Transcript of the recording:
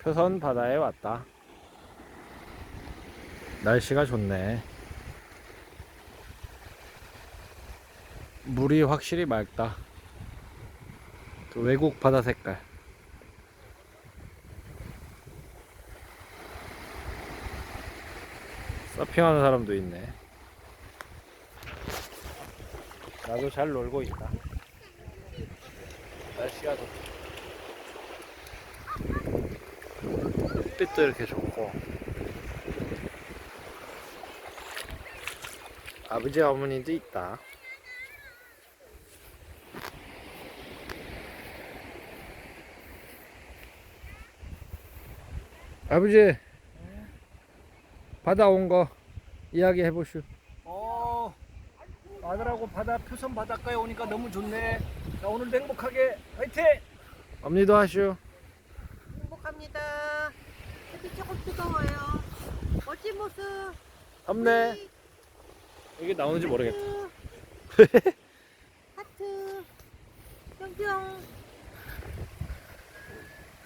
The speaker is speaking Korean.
표선 바다에 왔다. 날씨가 좋네. 물이 확실히 맑다. 그 외국 바다 색깔. 서핑하는 사람도 있네. 나도 잘 놀고 있다. 날씨가 좋다. 햇빛도 이렇게 좋고. 아버지 어머니도 있다. 아버지 바다 온 거 이야기 해보슈. 어, 아들하고 바다 표선 바닷가에 오니까 너무 좋네. 자, 오늘도 행복하게 화이팅! 엄니도 하슈. 햇빛 조금 뜨거워요. 멋진 모습. 없네. 이게 나오는지 모르겠다. 하트. 하트. 뿅뿅.